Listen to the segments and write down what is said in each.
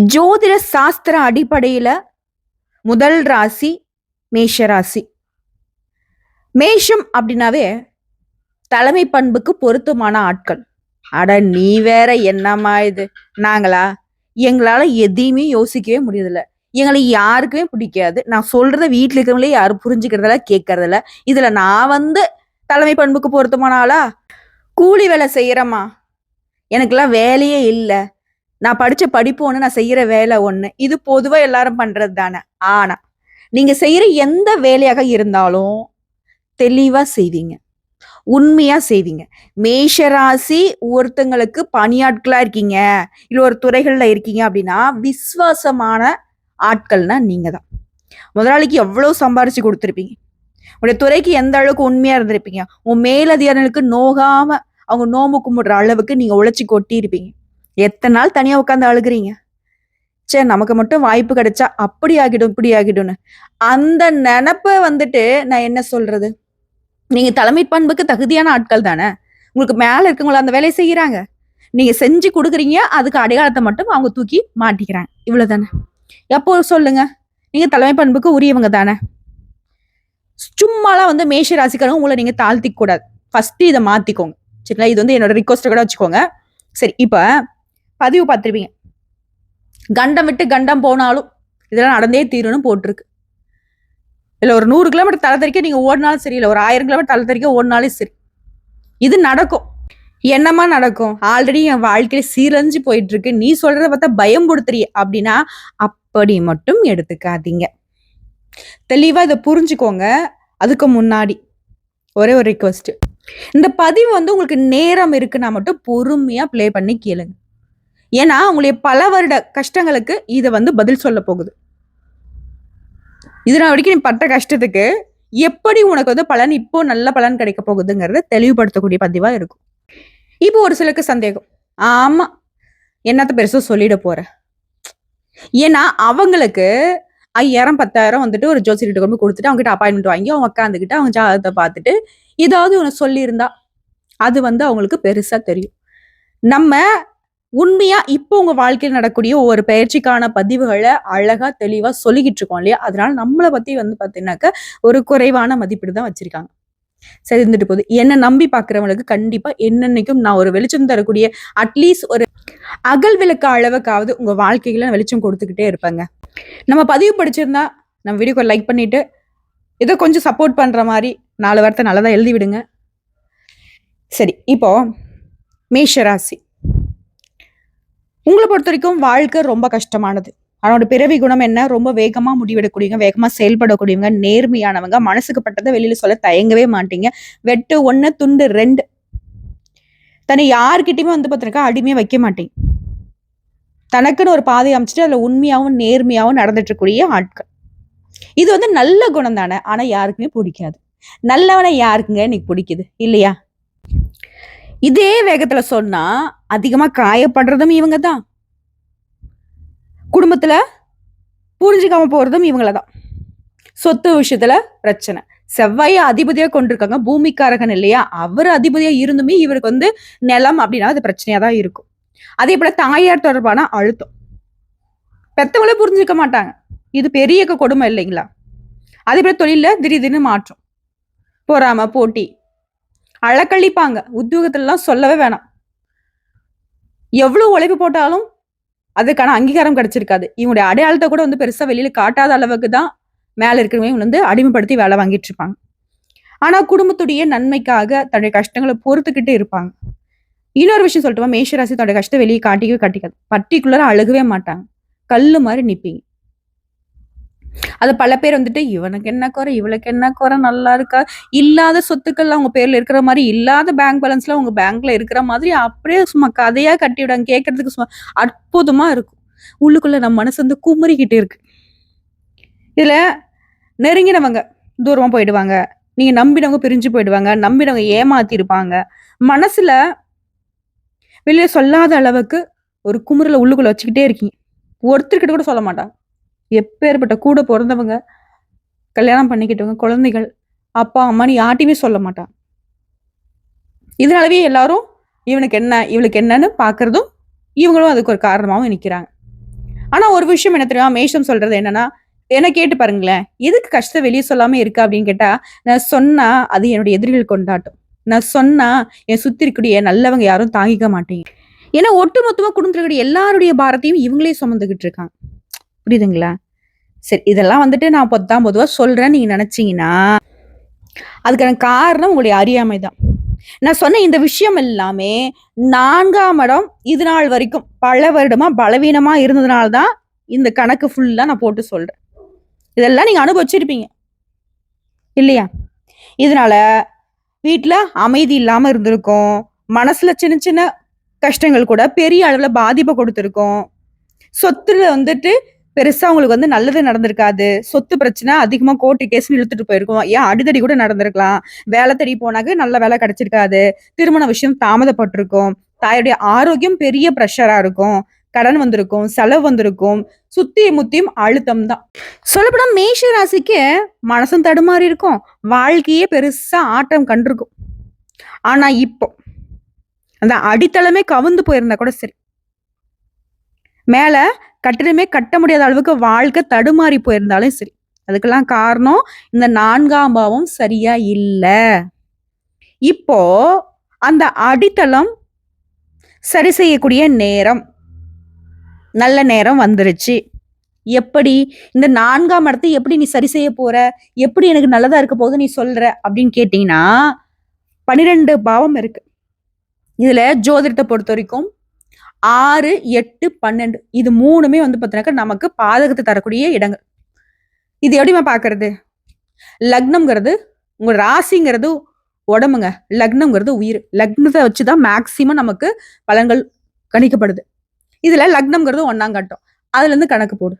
ஜோதிட சாஸ்திர அடிப்படையில் முதல் ராசி மேஷ ராசி. மேஷம் அப்படின்னாவே தலைமை பண்புக்கு பொருத்தமான ஆட்கள். அட நீ வேற என்னம்மா இது? நாங்களா? எங்களால் எதையுமே யோசிக்கவே முடியறதில்ல. எங்களை யாருக்குமே பிடிக்காது. நான் சொல்கிறத வீட்டில் இருக்கிறவங்களே யாரும் புரிஞ்சுக்கிறதில்ல கேட்கறதில்ல. இதில் நான் வந்து தலைமை பண்புக்கு பொருத்தமான ஆளா? கூலி வேலை செய்யறேம்மா. எனக்கெல்லாம் வேலையே இல்லை. நான் படிச்ச படிப்பு ஒண்ணு நான் செய்யற வேலை ஒண்ணு இது பொதுவா எல்லாரும் பண்றது தானே. ஆனா நீங்க செய்யற எந்த வேலையாக இருந்தாலும் தெளிவா செய்வீங்க. உண்மையா செய்வீங்க. மேஷராசி ஒருத்தங்களுக்கு பணியாட்களா இருக்கீங்க இல்ல ஒரு துறைகள்ல இருக்கீங்க அப்படின்னா விசுவாசமான ஆட்கள்னா நீங்க தான். முதலாளிக்கு எவ்வளவு சம்பாரிச்சு கொடுத்துருப்பீங்க? உங்களுடைய துறைக்கு எந்த அளவுக்கு உண்மையா இருந்திருப்பீங்க? உன் மேலதிகாரிகளுக்கு நோகாம அவங்க நோம்பு கும்பிடுற அளவுக்கு நீங்க உழைச்சி கொட்டி இருப்பீங்க எத்தனை நாள் தனியா உட்காந்து அழுகுறீங்க? சே நமக்கு மட்டும் வாய்ப்பு கிடைச்சா அப்படி ஆகிடும் இப்படி ஆகிடும்னு அந்த நினப்பை வந்துட்டு நான் என்ன சொல்றது? நீங்க தலைமை பண்புக்கு தகுதியான ஆட்கள் தானே. உங்களுக்கு மேல இருக்கவங்கள அந்த வேலையை செய்யறாங்க. நீங்க செஞ்சு கொடுக்குறீங்க அதுக்கு அடையாளத்தை மட்டும் அவங்க தூக்கி மாட்டிக்கிறாங்க. இவ்வளவுதானே? எப்போ சொல்லுங்க? நீங்க தலைமை பண்புக்கு உரியவங்க தானே. சும்மாலாம் வந்து மேஷ ராசிக்காரங்க உங்களை நீங்க தாழ்த்திக்க கூடாது ஃபர்ஸ்ட் இதை மாத்திக்கோங்க. சரிங்களா? இது வந்து என்னோட ரிக்வஸ்ட் கூட வச்சுக்கோங்க. சரி இப்போ பதிவு பார்த்துருப்பீங்க. கண்டம் விட்டு கண்டம் போனாலும் இதெல்லாம் நடந்தே தீரணும் போட்டிருக்கு. இல்லை ஒரு நூறு கிலோமீட்டர் தலை தறிக்க நீங்கள் ஓடினாலும் சரி இல்லை ஒரு ஆயிரம் கிலோமீட்டர் தலை தறிக்க ஓடினாலும் சரி இது நடக்கும். என்னமா நடக்கும்? ஆல்ரெடி என் வாழ்க்கையில சீரழிஞ்சு போயிட்டு இருக்கு நீ சொல்றத பார்த்தா பயம் கொடுத்துறிய. அப்படின்னா அப்படி மட்டும் எடுத்துக்காதீங்க. தெளிவா இதை புரிஞ்சுக்கோங்க. அதுக்கு முன்னாடி ஒரே ஒரு ரிக்வஸ்ட் இந்த பதிவு வந்து உங்களுக்கு நேரம் இருக்குன்னா மட்டும் பொறுமையா ப்ளே பண்ணி கேளுங்க. ஏன்னா உங்களுடைய பல வருட கஷ்டங்களுக்கு இதை வந்து பதில் சொல்ல போகுது. இது நான் வரைக்கும் நீ பட்ட கஷ்டத்துக்கு எப்படி உனக்கு வந்து பலன் இப்போ நல்ல பலன் கிடைக்க போகுதுங்கிறத தெளிவுபடுத்தக்கூடிய பதிவா இருக்கும். இப்போ ஒரு சிலருக்கு சந்தேகம். ஆமா என்னத்த பெருசா சொல்லிட போற? ஏன்னா அவங்களுக்கு ஐயாயிரம் பத்தாயிரம் வந்துட்டு ஒரு ஜோசியர்கிட்ட கொண்டு போய் கொடுத்துட்டு அவங்க கிட்ட அப்பாயின்மெண்ட் வாங்கி அவங்க உட்காந்துக்கிட்டு அவங்க ஜாதகத்தை பார்த்துட்டு ஏதாவது ஒன்று சொல்லியிருந்தா அது வந்து அவங்களுக்கு பெருசா தெரியும். நம்ம உண்மையா இப்போ உங்க வாழ்க்கையில் நடக்கக்கூடிய ஒவ்வொரு பயிற்சிக்கான பதிவுகளை அழகா தெளிவா சொல்லிக்கிட்டு இருக்கோம் இல்லையா? அதனால நம்மளை பத்தி வந்து பாத்தீங்கன்னாக்க ஒரு குறைவான மதிப்பீடு தான் வச்சிருக்காங்க. சரி இருந்துட்டு போகுது. என்ன நம்பி பாக்குறவங்களுக்கு கண்டிப்பா என்னென்னைக்கும் நான் ஒரு வெளிச்சம் தரக்கூடிய அட்லீஸ்ட் ஒரு அகல் விளக்க அளவுக்காவது உங்க வாழ்க்கையில வெளிச்சம் கொடுத்துக்கிட்டே இருப்பாங்க. நம்ம பதிவு படிச்சிருந்தா நம்ம வீடியோக்கு லைக் பண்ணிட்டு ஏதோ கொஞ்சம் சப்போர்ட் பண்ற மாதிரி நாலு வார்த்தை நல்லதா எழுதி விடுங்க. சரி இப்போ மேஷராசி. உங்களை பொறுத்த வரைக்கும் வாழ்க்கை ரொம்ப கஷ்டமானது. அவனோட பிறவி குணம் என்ன? ரொம்ப வேகமா முடிவெடுக்கூடியவங்க வேகமா செயல்படக்கூடியவங்க நேர்மையானவங்க மனசுக்கு பட்டதை வெளியில சொல்ல தயங்கவே மாட்டீங்க. வெட்டு ஒன்னு துண்டு ரெண்டு. தன்னை யாருக்கிட்டயுமே வந்து பார்த்திருக்கா அடிமையை வைக்க மாட்டீங்க தனக்குன்னு ஒரு பாதை அமைச்சிட்டு அதுல உண்மையாவும் நேர்மையாவும் நடந்துட்டு இருக்கக்கூடிய ஆட்கள். இது வந்து நல்ல குணம் தானே ஆனா யாருக்குமே பிடிக்காது. நல்லவனை யாருக்குங்க இன்னைக்கு பிடிக்குது? இல்லையா? இதே வேகத்துல சொன்னா அதிகமா காயப்படுறதும் இவங்க தான் குடும்பத்துல புரிஞ்சுக்காம போறதும் இவங்கள தான் சொத்து விஷயத்துல பிரச்சனை. செவ்வாயை அதிபதியா கொண்டிருக்காங்க. பூமிக்காரகன் இல்லையா? அவர் அதிபதியா இருந்துமே இவருக்கு வந்து நிலம் அப்படின்னா அது பிரச்சனையா தான் இருக்கும். அதே போல தாயார் தொடர்பான அழுத்தம். பெத்தவங்களே புரிஞ்சுக்க மாட்டாங்க. இது பெரிய கொடுமை இல்லைங்களா? அதே போல தொழில திடீர்னு மாற்றம். பொறாம போட்டி அழக்கழிப்பாங்க உத்தியோகத்திலலாம் சொல்லவே வேணாம். எவ்வளவு உழைப்பு போட்டாலும் அதுக்கான அங்கீகாரம் கிடைச்சிருக்காது. இவங்களுடைய அடையாளத்தை கூட வந்து பெருசா வெளியில காட்டாத அளவுக்கு தான் மேல இருக்கிறவங்க வந்து அடிமைப்படுத்தி வேலை வாங்கிட்டு இருப்பாங்க. ஆனா குடும்பத்துடைய நன்மைக்காக தன்னுடைய கஷ்டங்களை பொறுத்துக்கிட்டு இருப்பாங்க. இன்னொரு விஷயம் சொல்லிட்டுமா? மேஷராசி தன்னுடைய கஷ்டம் வெளியே காட்டிக்கவே காட்டிக்காது. பர்டிகுலரா அழுகவே மாட்டாங்க. கல்லு மாதிரி நிற்பீங்க அது பல பேர் வந்துட்டு இவனுக்கு என்ன குறை? இவளுக்கு என்ன குறை? நல்லா இருக்கா? இல்லாத சொத்துக்கள் அவங்க பேர்ல இருக்கிற மாதிரி இல்லாத பேங்க் பேலன்ஸ்ல அவங்க பேங்க்ல இருக்கிற மாதிரி அப்படியே சும்மா கதையா கட்டி விடாங்க கேட்கறதுக்கு சும்மா அற்புதமா இருக்கும். உள்ளுக்குள்ள நம்ம மனசு வந்து குமரிக்கிட்டு இருக்கு. இதுல நெருங்கினவங்க தூரமா போயிடுவாங்க. நீங்க நம்பினவங்க பிரிஞ்சு போயிடுவாங்க. நம்பினவங்க ஏமாத்தி இருப்பாங்க மனசுல வெளியே சொல்லாத அளவுக்கு ஒரு குமுறல உள்ளுக்குள்ள வச்சுக்கிட்டே இருக்கீங்க. ஒருத்தர்கிட்ட கூட சொல்ல மாட்டாங்க. எப்பேற்பட்ட கூட பிறந்தவங்க கல்யாணம் பண்ணிக்கிட்டவங்க குழந்தைகள் அப்பா அம்மான்னு யார்ட்டையுமே சொல்ல மாட்டான் இதனாலவே எல்லாரும் இவனுக்கு என்ன இவளுக்கு என்னன்னு பார்க்கறதும் இவங்களும் அதுக்கு ஒரு காரணமாகவும் நிற்கிறாங்க ஆனால் ஒரு விஷயம் என்ன தெரியுமா மேஷம் சொல்றது என்னன்னா என்ன கேட்டு பாருங்களேன் எதுக்கு கஷ்டம் வெளியே சொல்லாம இருக்கா அப்படின்னு கேட்டா நான் சொன்னா அது என்னுடைய எதிரிகள் கொண்டாட்டும். நான் சொன்னா என் சுத்தி இருக்கக்கூடிய நல்லவங்க யாரும் தாங்கிக்க மாட்டேங்க. ஏன்னா ஒட்டுமொத்தமா குடும்பத்தில் இருக்கக்கூடிய எல்லாருடைய பாரத்தையும் இவங்களே சுமந்துகிட்டு இருக்காங்க. புரியுதுங்களா? சரி இதெல்லாம் வந்துட்டு நான் பொத்தாம் பொதுவாக சொல்கிறேன் நீங்கள் நினச்சிங்கன்னா. அதுக்கான காரணம் உங்களுடைய அறியாமை தான். நான் சொன்ன இந்த விஷயம் எல்லாமே நான்காம் இடம் இது நாள் வரைக்கும் பல வருடமாக பலவீனமாக இருந்ததுனால தான் இந்த கணக்கு ஃபுல்லாக நான் போட்டு சொல்கிறேன் இதெல்லாம் நீங்கள் அனுபவிச்சிருப்பீங்க. இல்லையா? இதனால வீட்டில் அமைதி இல்லாமல் இருந்திருக்கும். மனசில் சின்ன சின்ன கஷ்டங்கள் கூட பெரிய அளவில் பாதிப்பை கொடுத்துருக்கோம். சொத்துல வந்துட்டு பெருசா உங்களுக்கு வந்து நல்லது நடந்திருக்காது. சொத்து பிரச்சனை அதிகமா கோர்ட்டு கேஸ் இழுத்துட்டு போயிருக்கோம். ஏன் அடிதடி கூட நடந்திருக்கலாம். வேலை தேடி போனாக்கு நல்ல வேலை கிடைச்சிருக்காது. திருமண விஷயம் தாமதப்பட்டிருக்கும். தாயுடைய ஆரோக்கியம் பெரிய ப்ரெஷரா இருக்கும். கடன் வந்திருக்கும் செலவு வந்திருக்கும். சுத்தி முத்தியும் அழுத்தம் தான். சொல்லப்போனா மேஷ ராசிக்கு மனசும் தடுமாறி இருக்கும். வாழ்க்கையே பெருசா ஆட்டம் கண்டிருக்கும். ஆனா இப்போ அந்த அடித்தளமே கவுந்து போயிருந்தா கூட சரி. மேல கட்டிடமே கட்ட முடியாத அளவுக்கு வாழ்க்கை தடுமாறி போயிருந்தாலும் சரி. அதுக்கெல்லாம் காரணம் இந்த நான்காம் பாவம் சரியா இல்லை. இப்போ அந்த அடித்தளம் சரி செய்யக்கூடிய நேரம் நல்ல நேரம் வந்துருச்சு. எப்படி? இந்த நான்காம் இடத்தை எப்படி நீ சரி செய்ய போற? எப்படி எனக்கு நல்லதா இருக்க போகுது நீ சொல்ற? அப்படின்னு கேட்டீங்கன்னா பன்னிரெண்டு பாவம் இருக்கு. இதுல ஜோதிடத்தை பொறுத்த வரைக்கும் ஆறு எட்டு பன்னெண்டு. இது மூணுமே வந்து பார்த்தீங்கன்னாக்கா நமக்கு பாதகத்தை தரக்கூடிய இடங்கள். இது எப்படிமா பார்க்கறது லக்னம்ங்கிறது உங்க ராசிங்கிறது உடம்புங்க. லக்னம்ங்கிறது உயிர். லக்னத்தை வச்சு தான் மேக்சிமம் நமக்கு பலன்கள் கணிக்கப்படுது. இதில் லக்னம்ங்கிறது ஒன்றாம் கட்டம். அதுலேருந்து கணக்கு போடு.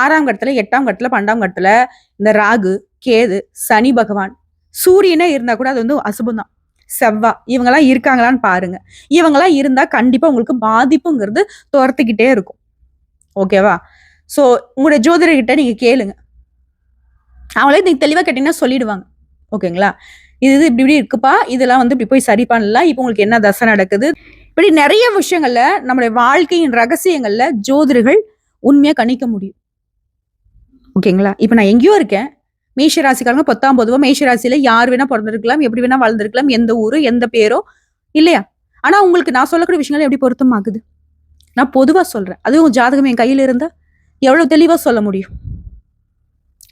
ஆறாம் கட்டத்தில் எட்டாம் கட்டத்தில் பன்னெண்டாம் கட்டத்தில் இந்த ராகு கேது சனி பகவான். சூரியனே இருந்தால் கூட அது வந்து அசுபம் தான் செவ்வா. இவங்கெல்லாம் இருக்காங்களான்னு பாருங்க. இவங்கெல்லாம் இருந்தால் கண்டிப்பாக உங்களுக்கு பாதிப்புங்கிறது துரத்துக்கிட்டே இருக்கும். ஓகேவா ஸோ உங்களுடைய ஜோதிடர்கிட்ட நீங்கள் கேளுங்க. அவங்களே நீங்கள் தெளிவாக கேட்டிங்கன்னா சொல்லிடுவாங்க. ஓகேங்களா இது இது இப்படி இப்படி இருக்குப்பா. இதெல்லாம் வந்து இப்படி போய் சரி பண்ணலாம். இப்போ உங்களுக்கு என்ன தசை நடக்குது? இப்படி நிறைய விஷயங்கள்ல நம்மளுடைய வாழ்க்கையின் ரகசியங்கள்ல ஜோதிடர்கள் உண்மையாக கணிக்க முடியும். ஓகேங்களா இப்போ நான் எங்கேயோ இருக்கேன். மேஷராசிக்காரங்க பத்தாம் பொதுவாக மேஷராசியில் யார் வேணா பிறந்திருக்கலாம் எப்படி வேணா வளர்ந்துருக்கலாம் எந்த ஊரு எந்த பேரோ இல்லையா? ஆனால் உங்களுக்கு நான் சொல்லக்கூடிய விஷயங்கள் எப்படி பொருத்தமாகுது? நான் பொதுவாக சொல்கிறேன் அதுவும் ஜாதகம் என் கையில் இருந்தால் எவ்வளோ தெளிவாக சொல்ல முடியும்.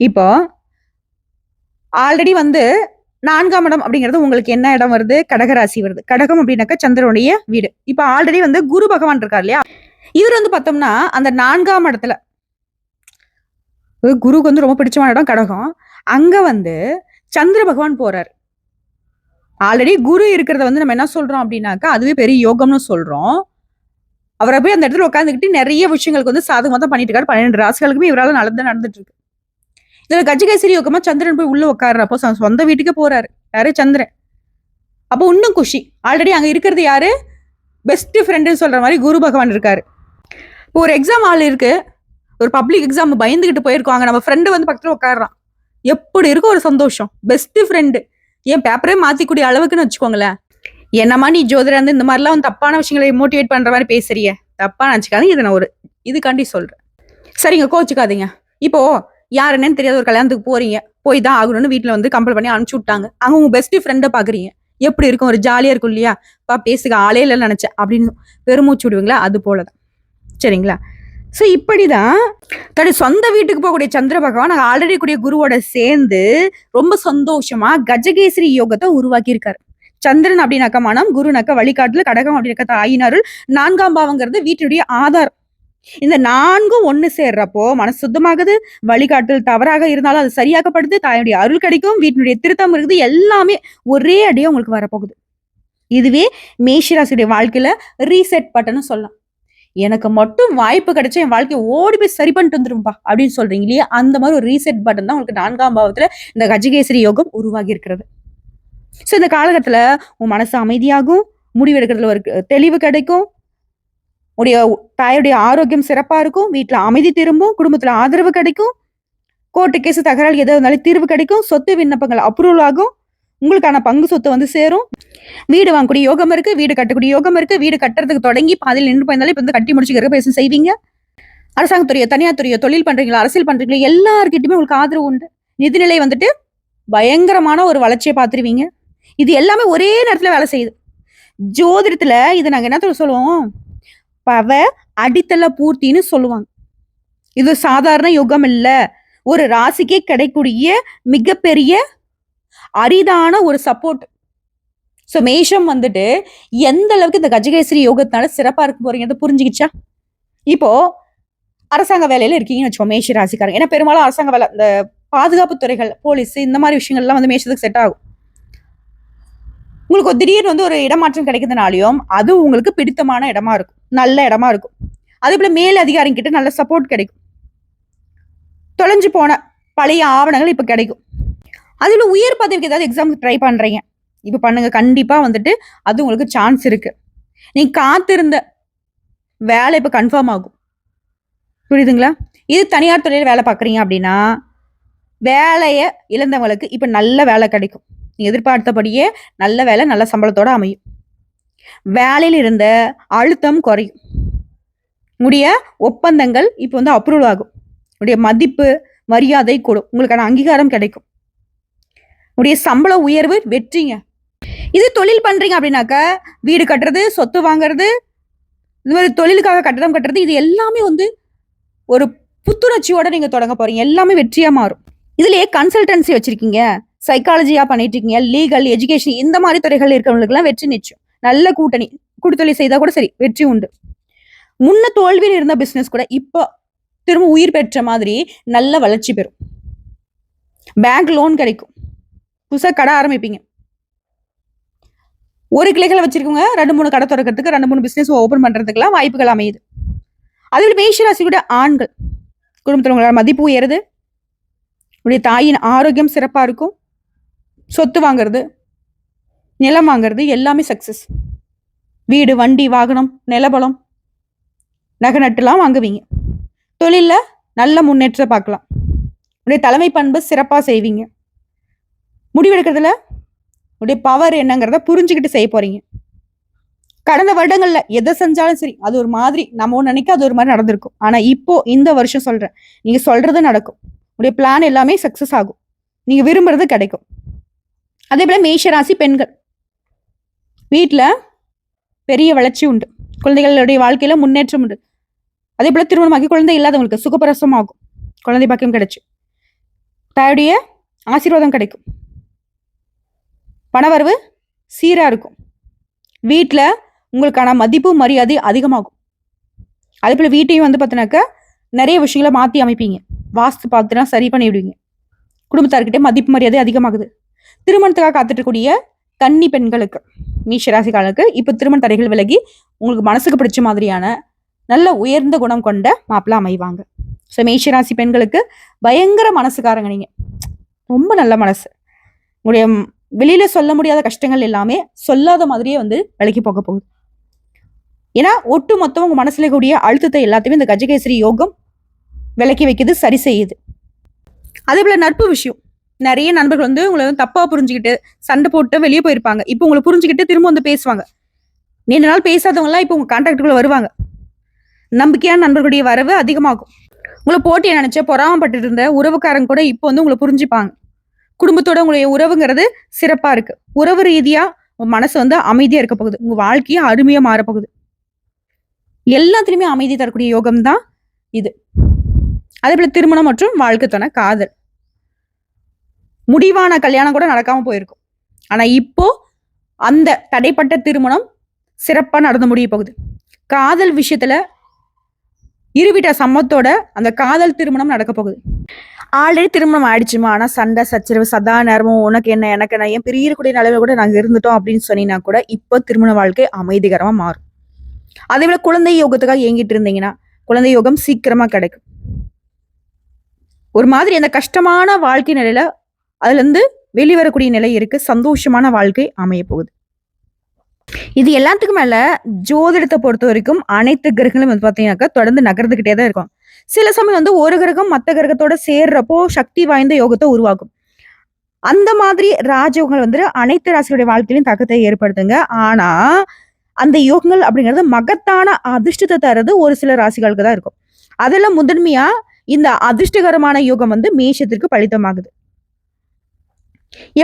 இப்போ ஆல்ரெடி வந்து நான்காம் இடம் அப்படிங்கிறது உங்களுக்கு என்ன இடம் வருது? கடகராசி வருது. கடகம் அப்படின்னாக்கா சந்திரனுடைய வீடு. இப்போ ஆல்ரெடி வந்து குரு பகவான் இருக்கார் இல்லையா? இவர் வந்து பார்த்தோம்னா அந்த நான்காம் இடத்துல குருக்கு வந்து ரொம்ப பிடிச்சமான இடம் கடகம். அங்க வந்து சந்திர பகவான் போறார். ஆல்ரெடி குரு இருக்கிறத வந்து நம்ம என்ன சொல்றோம் அப்படின்னாக்கா அதுவே பெரிய யோகம்னு சொல்றோம். அவரை போய் அந்த இடத்துல உட்காந்துக்கிட்டு நிறைய விஷயங்களுக்கு வந்து சாதகமாக தான் பண்ணிட்டு இருக்காரு. பன்னெண்டு ராசிகளுக்குமே இவரால் நல்லதான் நடந்துட்டு இருக்கு. இதுல கஜகேசரி யோகமா சந்திரன் போய் உள்ள உட்காடுறப்போ சொந்த வீட்டுக்கே போறாரு. யாரு? சந்திரன். அப்போ இன்னும் குஷி. ஆல்ரெடி அங்க இருக்கிறது யாரு? பெஸ்ட் ஃப்ரெண்டுன்னு சொல்ற மாதிரி குரு பகவான் இருக்காரு. இப்போ ஒரு எக்ஸாம் ஆள் இருக்கு. ஒரு பப்ளிக் எக்ஸாம் பயந்துகிட்டு போயிருக்காங்க நம்ம ஃப்ரெண்டு வந்து பக்கத்துல உட்காடுறான் எப்படி இருக்கும் ஒரு சந்தோஷம்? பெஸ்ட் ஃப்ரெண்டு என் பேப்பரே மாத்திக்கூடிய அளவுக்குன்னு வச்சுக்கோங்களேன். என்னம்மா நீ ஜோதிடர் இந்த மாதிரிலாம் வந்து தப்பான விஷயங்களை மோட்டிவேட் பண்ற மாதிரி பேசுறிய? தப்பா நினச்சிக்காதீங்க. இதை நான் ஒரு இதுக்காண்டி சொல்றேன். சரிங்க கோச்சுக்காதீங்க. இப்போ யார் என்னன்னு தெரியாத ஒரு கல்யாணத்துக்கு போறீங்க. போய் தான் ஆகணும்னு வீட்டில் வந்து கம்பல் பண்ணி அனுப்பிச்சு விட்டாங்க. அங்கே உங்க பெஸ்ட் ஃப்ரெண்டை பாக்குறீங்க. எப்படி இருக்கும்? ஒரு ஜாலியா இருக்கும் இல்லையா? பா பேசுக ஆளே இல்லைன்னு நினைச்சேன். அப்படின்னு பெருமூச்சு விடுவீங்களா? அது போலதான். சரிங்களா? ஸோ இப்படிதான் தன்னுடைய சொந்த வீட்டுக்கு போகக்கூடிய சந்திர பகவான் ஆல்ரெடி கூடிய குருவோட சேர்ந்து ரொம்ப சந்தோஷமா கஜகேசரி யோகத்தை உருவாக்கியிருக்காரு. சந்திரன் அப்படின்னாக்க மனம் குருனாக்க வழிகாட்டுல கடகம் அப்படின்னாக்க தாயினருள் நான்காம் பாவங்கிறது வீட்டினுடைய ஆதாரம். இந்த நான்கும் ஒன்று சேர்றப்போ மனசு சுத்தமாகுது வழிகாட்டல் தவறாக இருந்தாலும் அது சரியாக்கப்படுது தாயுடைய அருள் கிடைக்கும் வீட்டினுடைய திருத்தம் இருக்குது எல்லாமே ஒரே அடியாக உங்களுக்கு வரப்போகுது. இதுவே மேஷராசியுடைய வாழ்க்கையில ரீசெட் பட்டன்னு சொல்லலாம். எனக்கு மட்டும் வாய்ப்பு கிடைச்சா என் வாழ்க்கையை ஓடி போய் சரி பண்ணிட்டு வந்துரும்பா அப்படின்னு சொல்றீங்க இல்லையா? அந்த மாதிரி ஒரு ரீசெட் பட்டன் தான் உங்களுக்கு நான்காம் பாவத்துல இந்த கஜகேசரி யோகம் உருவாகி இருக்கிறது. ஸோ இந்த காலகட்டத்தில் உன் மனசு அமைதியாகும் முடிவெடுக்கிறதுல ஒரு தெளிவு கிடைக்கும் உடைய தாயுடைய ஆரோக்கியம் சிறப்பாக இருக்கும் வீட்டில் அமைதி திரும்பும் குடும்பத்தில் ஆதரவு கிடைக்கும் கோர்ட்டு கேஸ் தகராறு எதாவது இருந்தாலும் தீர்வு கிடைக்கும் சொத்து விண்ணப்பங்கள் அப்ரூவல் ஆகும் உங்களுக்கான பங்கு சொத்து வந்து சேரும் வீடு வாங்கக்கூடிய யோகம் இருக்கு வீடு கட்டக்கூடிய யோகம் இருக்கு வீடு கட்டுறதுக்கு தொடங்கி பாதியில் நின்று போயிருந்தாலும் இப்போ வந்து கட்டி முடிச்சுக்கிற பேச செய்வீங்க. அரசாங்கத்துறையோ தனியார் துறையோ தொழில் பண்றீங்களா அரசியல் பண்றீங்களா எல்லார்கிட்டயுமே உங்களுக்கு ஆதரவு உண்டு. நிதிநிலை வந்துட்டு பயங்கரமான ஒரு வளர்ச்சியை பார்த்துருவீங்க. இது எல்லாமே ஒரே நேரத்தில் வேலை செய்யுது. ஜோதிடத்தில் இதை நாங்கள் என்ன சொல்லுவோம்? பவ அடித்தள பூர்த்தின்னு சொல்லுவாங்க. இது சாதாரண யுகம் இல்லை. ஒரு ராசிக்கே கிடைக்கூடிய மிகப்பெரிய அரிதான ஒரு சப்போர்ட் ஸோ மேஷம் வந்துட்டு எந்த அளவுக்கு இந்த கஜகேசரி யோகத்தினால சிறப்பாக இருக்க போறீங்க புரிஞ்சுக்கிச்சா? இப்போ அரசாங்க வேலையில இருக்கீங்கன்னு வச்சுக்கோ மேஷ ராசிக்காரங்க. ஏன்னா பெரும்பாலும் அரசாங்க வேலை இந்த பாதுகாப்பு துறைகள் போலீஸ் இந்த மாதிரி விஷயங்கள்லாம் வந்து மேஷத்துக்கு செட் ஆகும். உங்களுக்கு ஒரு திடீர்னு வந்து ஒரு இடமாற்றம் கிடைக்கிறதுனாலையும் அது உங்களுக்கு பிடித்தமான இடமா இருக்கும். நல்ல இடமா இருக்கும். அதே போல மேல் அதிகாரிங்க கிட்ட நல்ல சப்போர்ட் கிடைக்கும். தொலைஞ்சு போன பழைய ஆவணங்கள் இப்போ கிடைக்கும். அதில் உயர் பதவிக்கு ஏதாவது எக்ஸாம் ட்ரை பண்ணுறீங்க இப்போ பண்ணுங்க. கண்டிப்பாக வந்துட்டு அது உங்களுக்கு சான்ஸ் இருக்கு. நீ காத்திருந்த வேலை இப்போ கன்ஃபார்ம் ஆகும். புரியுதுங்களா? இது தனியார் துறையில் வேலை பார்க்குறீங்க அப்படின்னா வேலையை இழந்தவங்களுக்கு இப்போ நல்ல வேலை கிடைக்கும். நீ எதிர்பார்த்தபடியே நல்ல வேலை நல்ல சம்பளத்தோட அமையும். வேலையில் இருந்த அழுத்தம் குறையும். உடைய ஒப்பந்தங்கள் இப்போ வந்து அப்ரூவல் ஆகும். உடைய மதிப்பு மரியாதை கூடும். உங்களுக்கான அங்கீகாரம் கிடைக்கும். உடைய சம்பள உயர்வு வெற்றிங்க. இது தொழில் பண்ணுறீங்க அப்படின்னாக்கா வீடு கட்டுறது சொத்து வாங்குறது இந்த மாதிரி தொழிலுக்காக கட்டடம் கட்டுறது இது எல்லாமே வந்து ஒரு புத்துணர்ச்சியோட நீங்கள் தொடங்க போகிறீங்க எல்லாமே வெற்றியாக மாறும். இதுலேயே கன்சல்டன்சி வச்சிருக்கீங்க. சைக்காலஜியாக பண்ணிட்டு இருக்கீங்க. லீகல் எஜுகேஷன் இந்த மாதிரி துறைகள் இருக்கிறவங்களுக்குலாம் வெற்றி நிச்சயம். நல்ல கூட்டணி. கூட்டுத்தொழில் செய்தால் கூட சரி வெற்றி உண்டு. முன்ன தோல்வியில் இருந்த பிஸ்னஸ் கூட இப்போ திரும்ப உயிர் பெற்ற மாதிரி நல்ல வளர்ச்சி பெறும். பேங்க் லோன் கிடைக்கும். புதுசாக கடை ஆரம்பிப்பீங்க. ஒரு கிளைகளை வச்சிருக்கவங்க ரெண்டு மூணு கடை திறக்கிறதுக்கு ரெண்டு மூணு பிஸ்னஸ் ஓப்பன் பண்றதுக்கெல்லாம் வாய்ப்புகள் அமையுது. அதில் மேஷராசி கூட ஆண்கள். குடும்பத்தில் உங்களோட மதிப்பு உயருது. உடைய தாயின் ஆரோக்கியம் சிறப்பாக இருக்கும். சொத்து வாங்குறது நிலம் வாங்குறது எல்லாமே சக்சஸ் வீடு வண்டி வாகனம் நிலபலம் நகை நட்டுலாம் வாங்குவீங்க. தொழிலில் நல்ல முன்னேற்றத்தை பார்க்கலாம். உடைய தலைமை பண்பு சிறப்பாக செய்வீங்க. முடிவெடுக்கிறதுல உடைய பவர் என்னங்கிறத புரிஞ்சுக்கிட்டு செய்ய போறீங்க. கடந்த வருடங்கள்ல எதை செஞ்சாலும் சரி அது ஒரு மாதிரி நம்ம ஒன்று நினைக்க அது ஒரு மாதிரி நடந்திருக்கும். ஆனா இப்போ இந்த வருஷம் சொல்றேன் நீங்க சொல்றது நடக்கும். உடைய பிளான் எல்லாமே சக்சஸ் ஆகும். நீங்க விரும்புறது கிடைக்கும். அதே போல மேஷராசி பெண்கள். வீட்டில் பெரிய வளர்ச்சி உண்டு. குழந்தைகளுடைய வாழ்க்கையில முன்னேற்றம் உண்டு. அதே போல திருமணமாகி குழந்தை இல்லாதவங்களுக்கு சுகப்பிரசமாகும் குழந்தை பாக்கியம் கிடைச்சு. தாயுடைய ஆசீர்வாதம் கிடைக்கும். பணவரவு சீராக இருக்கும். வீட்டில் உங்களுக்கான மதிப்பு மரியாதை அதிகமாகும். அதே போல் வீட்டையும் வந்து பார்த்தினாக்கா நிறைய விஷயங்களை மாற்றி அமைப்பீங்க. வாஸ்து பார்த்துனா சரி பண்ணி விடுவீங்க குடும்பத்தார்கிட்ட மதிப்பு மரியாதை அதிகமாகுது. திருமணத்துக்காக காத்துட்டுக்கூடிய கன்னி பெண்களுக்கு மீஷராசிக்காரர்களுக்கு இப்போ திருமண தடைகள் விலகி உங்களுக்கு மனசுக்கு பிடிச்ச மாதிரியான நல்ல உயர்ந்த குணம் கொண்ட மாப்பிள்ள அமைவாங்க. ஸோ மேஷராசி பெண்களுக்கு பயங்கர மனசுக்காரங்க நீங்கள் ரொம்ப நல்ல மனசு. உங்களுடைய வெளியில சொல்ல முடியாத கஷ்டங்கள் எல்லாமே சொல்லாத மாதிரியே வந்து விலைக்கு போக போகுது. ஏன்னா ஒட்டு மொத்தம் உங்க மனசுல கூடிய அழுத்தத்தை எல்லாத்தையுமே இந்த கஜகேசரி யோகம் விலக்கி வைக்குது சரி செய்யுது. அதே போல நட்பு விஷயம். நிறைய நண்பர்கள் வந்து உங்களை வந்து தப்பா புரிஞ்சுக்கிட்டு சண்டை போட்டு வெளியே போயிருப்பாங்க. இப்போ உங்களை புரிஞ்சுக்கிட்டு திரும்ப வந்து பேசுவாங்க. நீண்ட நாள் பேசாதவங்களாம் இப்போ உங்க கான்டாக்டுக்குள்ள வருவாங்க. நம்பிக்கையான நண்பர்களுடைய வரவு அதிகமாகும். உங்களை போட்டியை நினைச்ச பொறாமப்பட்டு இருந்த உறவுக்காரங்க கூட இப்போ வந்து உங்களை புரிஞ்சுப்பாங்க. குடும்பத்தோட உங்களுடைய உறவுங்கிறது சிறப்பா இருக்கு. உறவு ரீதியா உங்க மனசு வந்து அமைதியா இருக்க போகுது. உங்க வாழ்க்கையே அருமையா மாறப்போகுது எல்லாத்துலயுமே அமைதி தரக்கூடிய யோகம் தான் இது. அதே போல திருமணம் மற்றும் வாழ்க்கை துணை காதல். முடிவான கல்யாணம் கூட நடக்காம போயிருக்கும். ஆனா இப்போ அந்த தடைப்பட்ட திருமணம் சிறப்பா நடந்து முடிய போகுது. காதல் விஷயத்துல இருவிட்ட சம்மத்தோட அந்த காதல் திருமணம் நடக்க போகுது. ஆல்ரெடி திருமணம் ஆயிடுச்சுமா. ஆனா சண்டை சச்சரவு சதா நேரமும் உனக்கு என்ன எனக்கு என்ன ஏன் பிரியக்கூடிய நிலையில கூட நாங்க இருந்துட்டோம் அப்படின்னு சொன்னீங்கன்னா கூட இப்போ திருமண வாழ்க்கை அமைதிகரமா மாறும். அதே போல குழந்தை யோகத்துக்காக ஏங்கிட்டு இருந்தீங்கன்னா குழந்தை யோகம் சீக்கிரமா கிடைக்கும். ஒரு மாதிரி அந்த கஷ்டமான வாழ்க்கை நிலையில அதுல இருந்து வெளிவரக்கூடிய நிலை இருக்கு. சந்தோஷமான வாழ்க்கை அமைய போகுது. இது எல்லாத்துக்கும் மேல ஜோதிடத்தை பொறுத்த வரைக்கும் அனைத்து கிரகங்களும் வந்து பாத்தீங்கன்னாக்கா தொடர்ந்து நகர்ந்துகிட்டே தான் இருக்கும். சில சமயம் வந்து ஒரு கிரகம் மத்த கிரகத்தோட சேர்றப்போ சக்தி வாய்ந்த யோகத்தை உருவாக்கும். அந்த மாதிரி ராஜயோகங்கள் வந்து அனைத்து ராசிகளுடைய வாழ்க்கையிலும் தாக்கத்தை ஏற்படுத்துங்க. ஆனா அந்த யோகங்கள் அப்படிங்கிறது மகத்தான அதிர்ஷ்டத்தை தர்றது ஒரு சில ராசிகளுக்கு தான் இருக்கும். அதெல்லாம் முதன்மையா இந்த அதிர்ஷ்டகரமான யோகம் வந்து மேஷத்திற்கு பலிதமாகுது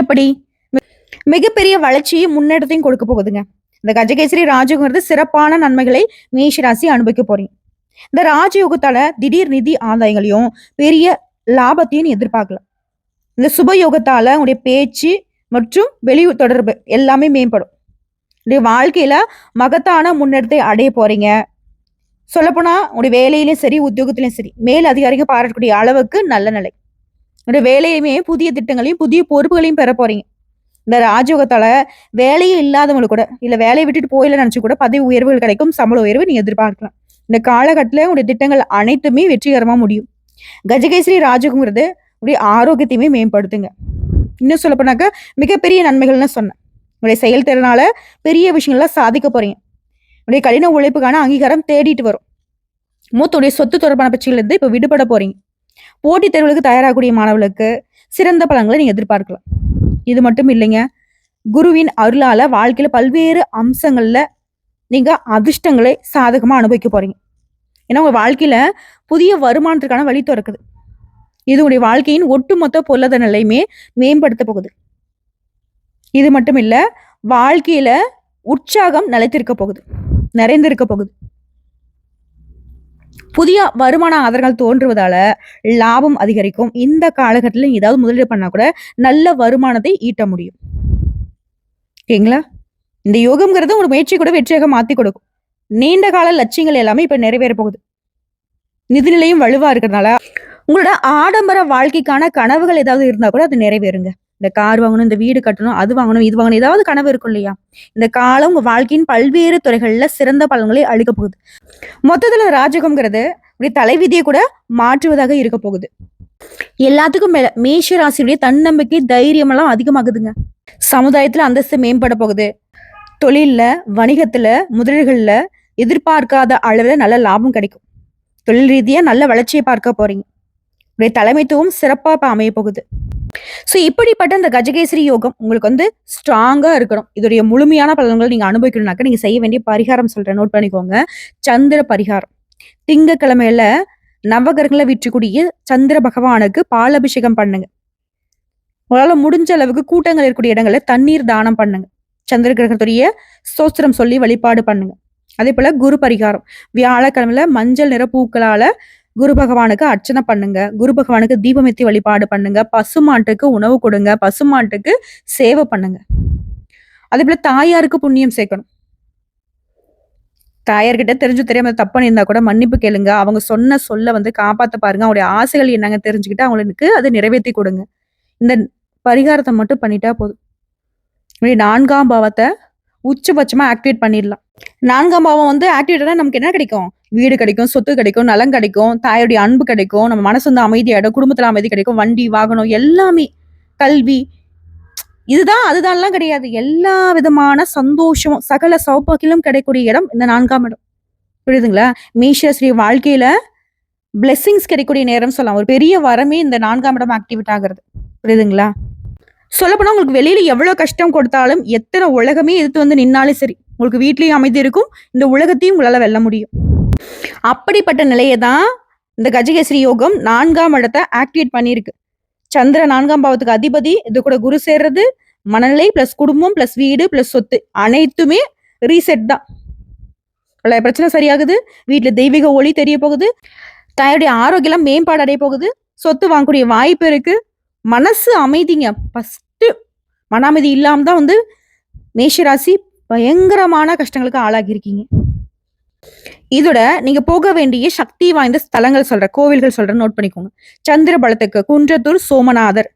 எப்படி? மிகப்பெரிய வளர்ச்சியும் முன்னேற்றத்தையும் கொடுக்க போகுதுங்க. இந்த கஜகேசரி ராஜயோகங்கிறது சிறப்பான நன்மைகளை மேஷராசி அனுபவிக்க போறீங்க. இந்த ராஜயோகத்தால திடீர் நிதி ஆதாயங்களையும் பெரிய லாபத்தையும் எதிர்பார்க்கலாம் இந்த சுபயோகத்தால உங்களுடைய பேச்சு மற்றும் வெளி தொடர்பு எல்லாமே மேம்படும். உங்களுடைய வாழ்க்கையில மகத்தான முன்னேற்றத்தை அடைய போறீங்க. சொல்லப்போனா உங்களுடைய வேலையிலும் சரி உத்தியோகத்திலையும் சரி மேல் அதிகாரிகள் பாராட்டக்கூடிய அளவுக்கு நல்ல நிலை. உங்களுடைய வேலையுமே புதிய திட்டங்களையும் புதிய பொறுப்புகளையும் பெற போறீங்க. இந்த ராஜயோகத்தால வேலையே இல்லாதவங்களுக்கு கூட இல்ல வேலையை விட்டுட்டு போயில நினைச்சு கூட பதவி உயர்வுகள் கிடைக்கும் சம்பள உயர்வு நீ எதிர்பார்க்கலாம். இந்த காலகட்டத்துல உங்களுடைய திட்டங்கள் அனைத்துமே வெற்றிகரமா முடியும். கஜகேசரி ராஜகுங்கிறது உடைய ஆரோக்கியத்தையுமே மேம்படுத்துங்க. இன்னும் சொல்ல போனாக்க மிகப்பெரிய நன்மைகள்னு சொன்னேன். உங்களுடைய செயல்திறனால பெரிய விஷயங்கள்லாம் சாதிக்க போறீங்க. உடைய கடின உழைப்புக்கான அங்கீகாரம் தேடிட்டு வரும். மூத்தோடைய சொத்து தொடர்பான பிரச்சனைகள் இருந்து இப்ப விடுபட போறீங்க. போட்டித் தேர்வுகளுக்கு தயாராகக்கூடிய மாணவர்களுக்கு சிறந்த பலன்களை நீங்க எதிர்பார்க்கலாம். இது மட்டும் இல்லைங்க. குருவின் அருளால வாழ்க்கையில பல்வேறு அம்சங்கள்ல நீங்க அதிர்ஷ்டங்களை சாதகமா அனுபவிக்க போறீங்க. ஏன்னா உங்க வாழ்க்கையில புதிய வருமானத்திற்கான வழி திறக்குது. இது உடைய வாழ்க்கையின் ஒட்டுமொத்த பொருளாதார நிலையுமே மேம்படுத்த போகுது. இது மட்டும் இல்ல வாழ்க்கையில உற்சாகம் நிலைத்திருக்க போகுது. நிறைந்திருக்க போகுது. புதிய வருமான ஆதாரங்கள் தோன்றுவதால லாபம் அதிகரிக்கும். இந்த காலகட்டத்தில் ஏதாவது முதலீடு பண்ணா கூட நல்ல வருமானத்தை ஈட்ட முடியும். ஓகேங்களா? இந்த யோகம்ங்கிறது ஒரு முயற்சி கூட வெற்றியாக மாத்தி கொடுக்கும். நீண்ட கால லட்சியங்கள் எல்லாமே இப்ப நிறைவேற போகுது. நிதிநிலையும் வலுவா இருக்கிறதுனால உங்களோட ஆடம்பர வாழ்க்கைக்கான கனவுகள் ஏதாவது இருந்தா கூட அது நிறைவேறுங்க. இந்த கார் வாங்கணும் இந்த வீடு கட்டணும் அது வாங்கணும் இது வாங்கணும் ஏதாவது கனவு இருக்கும் இல்லையா? இந்த காலம் உங்க வாழ்க்கையின் பல்வேறு துறைகள்ல சிறந்த பலன்களை அளிக்க போகுது. மொத்தத்துல ராஜகம்ங்கிறது உடைய தலைவிதியை கூட மாற்றுவதாக இருக்க போகுது. எல்லாத்துக்கும் மேல மேஷ ராசியுடைய தன்னம்பிக்கை தைரியம் எல்லாம் அதிகமாகுதுங்க. சமுதாயத்துல அந்தஸ்து மேம்பட போகுது. தொழில்ல வணிகத்துல முதலீடுகள்ல எதிர்பார்க்காத அளவுல நல்ல லாபம் கிடைக்கும். தொழில் ரீதியா நல்ல வளர்ச்சியை பார்க்க போறீங்க. உடைய தலைமைத்துவம் சிறப்பா இப்ப அமைய போகுது. ஸோ இப்படிப்பட்ட இந்த கஜகேசரி யோகம் உங்களுக்கு வந்து ஸ்ட்ராங்கா இருக்கணும். இதோடைய முழுமையான பலன்களை நீங்க அனுபவிக்கணும்னாக்க நீங்க செய்ய வேண்டிய பரிகாரம் சொல்றேன். நோட் பண்ணிக்கோங்க. சந்திர பரிகாரம். திங்கக்கிழமையில நவகரங்களை விற்றுக்கூடிய சந்திர பகவானுக்கு பால் அபிஷேகம் பண்ணுங்க. உங்களால் முடிஞ்ச அளவுக்கு கூட்டங்கள் இருக்கக்கூடிய இடங்கள்ல தண்ணீர் தானம் பண்ணுங்க. சந்திர கிரகத்துடைய சோஸ்திரம் சொல்லி வழிபாடு பண்ணுங்க. அதே போல குரு பரிகாரம். வியாழக்கிழமையில மஞ்சள் நிற பூக்களால குரு பகவானுக்கு அர்ச்சனை பண்ணுங்க. குரு பகவானுக்கு தீபமெத்தி வழிபாடு பண்ணுங்க. பசுமாட்டுக்கு உணவு கொடுங்க. பசுமாட்டுக்கு சேவை பண்ணுங்க. அதே போல தாயாருக்கு புண்ணியம் சேர்க்கணும். தாயார்கிட்ட தெரிஞ்சு தெரியாம தப்பு பண்ணியிருந்தா கூட மன்னிப்பு கேளுங்க. அவங்க சொன்ன சொல்ல வந்து காப்பாத்த பாருங்க. அவங்களுடைய ஆசைகள் என்னங்க தெரிஞ்சுக்கிட்டு அவங்களுக்கு அதை நிறைவேற்றி கொடுங்க. இந்த பரிகாரத்தை மட்டும் பண்ணிட்டா போதும். நான்காம் பாவத்தை உச்சபட்சமா ஆக்டிவேட் பண்ணிடலாம். நான்காம் பாவம் வந்து ஆக்டிவேட்டா நமக்கு என்ன கிடைக்கும்? வீடு கிடைக்கும் சொத்து கிடைக்கும் நலம் கிடைக்கும் தாயோடைய அன்பு கிடைக்கும் நம்ம மனசு வந்து அமைதியாயிடும் குடும்பத்துல அமைதி கிடைக்கும் வண்டி வாகனம் எல்லாமே கல்வி இதுதான் அதுதான்லாம் கிடையாது. எல்லா விதமான சந்தோஷமும் சகல சௌபாக்கியம் கிடைக்கக்கூடிய இடம் இந்த நான்காம் இடம். புரியுதுங்களா? மேஷஸ்ரீ வாழ்க்கையில பிளெஸ்ஸிங்ஸ் கிடைக்கக்கூடிய நேரம் சொல்லலாம். ஒரு பெரிய வரமே இந்த நான்காம் இடம் ஆக்டிவேட் ஆகுறது. புரியுதுங்களா? சொல்லப்போனால் உங்களுக்கு வெளியில் எவ்வளோ கஷ்டம் கொடுத்தாலும் எத்தனை உலகமே எதிர்த்து வந்து நின்னாலும் சரி உங்களுக்கு வீட்லேயும் அமைதி இருக்கும் இந்த உலகத்தையும் உங்களால் வெல்ல முடியும். அப்படிப்பட்ட நிலையை தான் இந்த கஜகேசரி யோகம் நான்காம் இடத்தை ஆக்டிவேட் பண்ணியிருக்கு. சந்திர நான்காம் பாவத்துக்கு அதிபதி இது கூட குரு சேர்றது மனநிலை பிளஸ் குடும்பம் பிளஸ் வீடு பிளஸ் சொத்து அனைத்துமே ரீசெட் தான். பல பிரச்சனை சரியாகுது வீட்டில் தெய்வீக ஒளி தெரிய போகுது தாயுடைய ஆரோக்கியம் மேம்பாடு அடைய போகுது சொத்து வாங்கக்கூடிய வாய்ப்பு இருக்கு மனசு அமைதிங்க ஃபர்ஸ்ட் மனாமதி அமைதி இல்லாம தான் வந்து மேஷராசி பயங்கரமான கஷ்டங்களுக்கு ஆளாகியிருக்கீங்க. இதோட நீங்க போக வேண்டிய சக்தி வாய்ந்த ஸ்தலங்கள் சொல்ற கோவில்கள் சொல்ற நோட் பண்ணிக்கோங்க. சந்திர பலத்துக்கு குன்றத்தூர் சோமநாதர்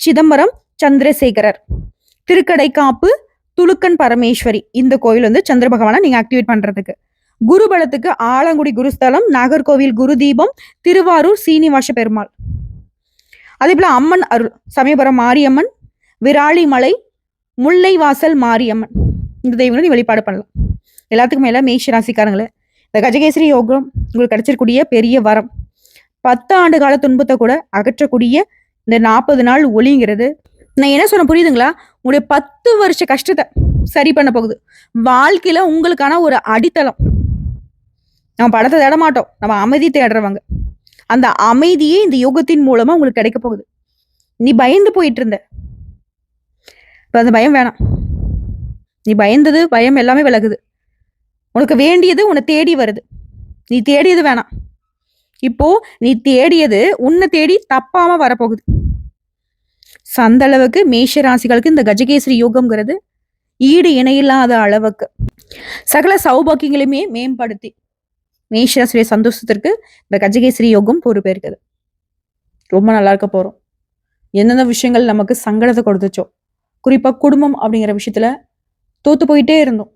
சிதம்பரம் சந்திரசேகரர் திருக்கடைக்காப்பு துலுக்கன் பரமேஸ்வரி இந்த கோவில் வந்து சந்திர பகவானை நீங்க ஆக்டிவேட் பண்றதுக்கு. குரு பலத்துக்கு ஆலங்குடி குருஸ்தலம் நாகர்கோவில் குரு தீபம் திருவாரூர் சீனிவாச பெருமாள். அதே போல அம்மன் அருள் சமயபுரம் மாரியம்மன் விராலிமலை முல்லைவாசல் மாரியம்மன். இந்த தெய்வங்களை நீ வழிபாடு பண்ணலாம். எல்லாத்துக்கும் மேலே மேஷ ராசிக்காரங்களே. இந்த கஜகேசரி யோகம் உங்களுக்கு கிடைச்சிருக்கூடிய பெரிய வரம். பத்து ஆண்டு கால துன்பத்தை கூட அகற்றக்கூடிய இந்த நாற்பது நாள் ஒளிங்கிறது. நான் என்ன சொன்ன புரியுதுங்களா? உங்களுடைய பத்து வருஷ கஷ்டத்தை சரி பண்ண போகுது. வாழ்க்கையில உங்களுக்கான ஒரு அடித்தளம். நம்ம படத்தை தேட மாட்டோம். நம்ம அமைதி தேடுறவங்க. அந்த அமைதியே இந்த யோகத்தின் மூலமா உங்களுக்கு கிடைக்க போகுது. நீ பயந்து போயிட்டு இருந்த. இப்போ அந்த பயம் வேணாம். நீ பயந்தது பயம் எல்லாமே விலகுது. உனக்கு வேண்டியது உன்னை தேடி வருது. நீ தேடியது வேணாம். இப்போ நீ தேடியது உன்னை தேடி தப்பாம வரப்போகுது. சந்தளவுக்கு அந்த அளவுக்கு மேஷ ராசிகளுக்கு இந்த கஜகேசரி யோகம்ங்கிறது ஈடு இணையில்லாத அளவுக்கு. சகல சௌபாக்கியங்களையுமே மேம்படுத்தி மேஷராசிரிய சந்தோஷத்திற்கு இந்த கஜகேசரி யோகம் பொறுப்பேற்குது. ரொம்ப நல்லா இருக்க போறோம். எந்தெந்த விஷயங்கள் நமக்கு சங்கடத்தை கொடுத்துச்சோ குறிப்பாக குடும்பம் அப்படிங்கிற விஷயத்தில் தோற்று போயிட்டே இருந்தோம்.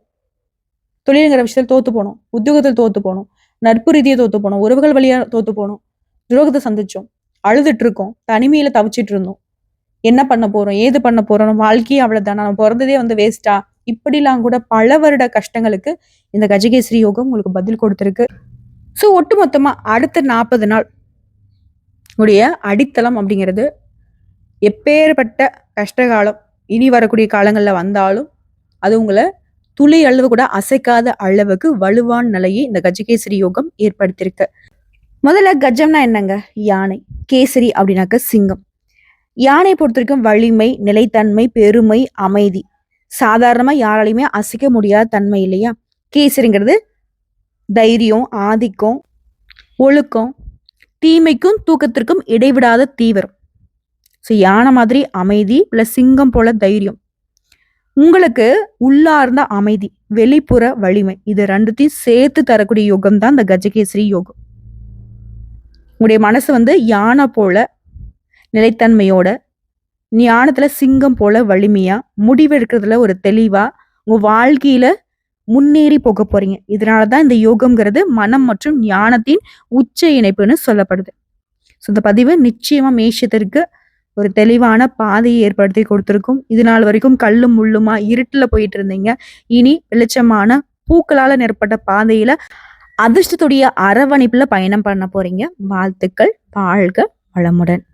தொழிலுங்கிற விஷயத்தில் தோற்று போனோம். உத்தியோகத்தில் தோற்று போனோம். நட்பு ரீதியை தோற்று போனோம். உறவுகள் வழியாக தோற்று போனோம். துரோகத்தை சந்திச்சோம். அழுதுட்டு இருக்கோம். தனிமையில தவிச்சிட்டு இருந்தோம். என்ன பண்ண போறோம்? ஏது பண்ண போறோம்? நம்ம வாழ்க்கையே அவ்வளவுதானா? நம்ம பிறந்ததே வந்து வேஸ்டா இப்படிலாம் கூட பல வருட கஷ்டங்களுக்கு இந்த கஜகேசரி யோகம் உங்களுக்கு பதில் கொடுத்துருக்கு. ஸோ ஒட்டுமொத்தமா அடுத்த நாற்பது நாள் உடைய அடித்தளம் அப்படிங்கிறது எப்பேற்பட்ட கஷ்டகாலம் இனி வரக்கூடிய காலங்களில் வந்தாலும் அது உங்களை துளி அளவு கூட அசைக்காத அளவுக்கு வலுவான நிலையை இந்த கஜகேசரி யோகம் ஏற்படுத்தியிருக்கு. முதல்ல கஜம்னா என்னங்க? யானை. கேசரி அப்படின்னாக்க சிங்கம். யானை பொறுத்த வரைக்கும் வலிமை நிலைத்தன்மை பெருமை அமைதி. சாதாரணமா யாராலையுமே அசைக்க முடியாத தன்மை இல்லையா? கேசரிங்கிறது தைரியம் ஆதிக்கம் ஒழுக்கம் தீமைக்கும் தூக்கத்திற்கும் இடைவிடாத தீவிரம். ஸோ யானை மாதிரி அமைதி ப்ளஸ் சிங்கம் போல தைரியம். உங்களுக்கு உள்ளார்ந்த அமைதி வெளிப்புற வலிமை இது ரெண்டுத்தையும் சேர்த்து தரக்கூடிய யோகம் தான் இந்த கஜகேசரி யோகம். உங்களுடைய மனசு வந்து யானை போல நிலைத்தன்மையோட ஞானத்துல சிங்கம் போல வலிமையா முடிவெடுக்கிறதுல ஒரு தெளிவா உங்க வாழ்க்கையில முன்னேறி போக போறீங்க. இதனாலதான் இந்த யோகம்ங்கிறது மனம் மற்றும் ஞானத்தின் உச்ச இணைப்புன்னு சொல்லப்படுது. ஸோ இந்த பதிவு நிச்சயமா மேஷத்திற்கு ஒரு தெளிவான பாதையை ஏற்படுத்தி கொடுத்துருக்கும். இது நாள் வரைக்கும் கல்லும் முள்ளுமா இருட்டில் போயிட்டு இருந்தீங்க. இனி வெளிச்சமான பூக்களால் நிரப்பட்ட பாதையில அதிர்ஷ்டத்துடைய அரவணைப்புல பயணம் பண்ண போறீங்க. வாழ்த்துக்கள். வாழ்க வளமுடன்.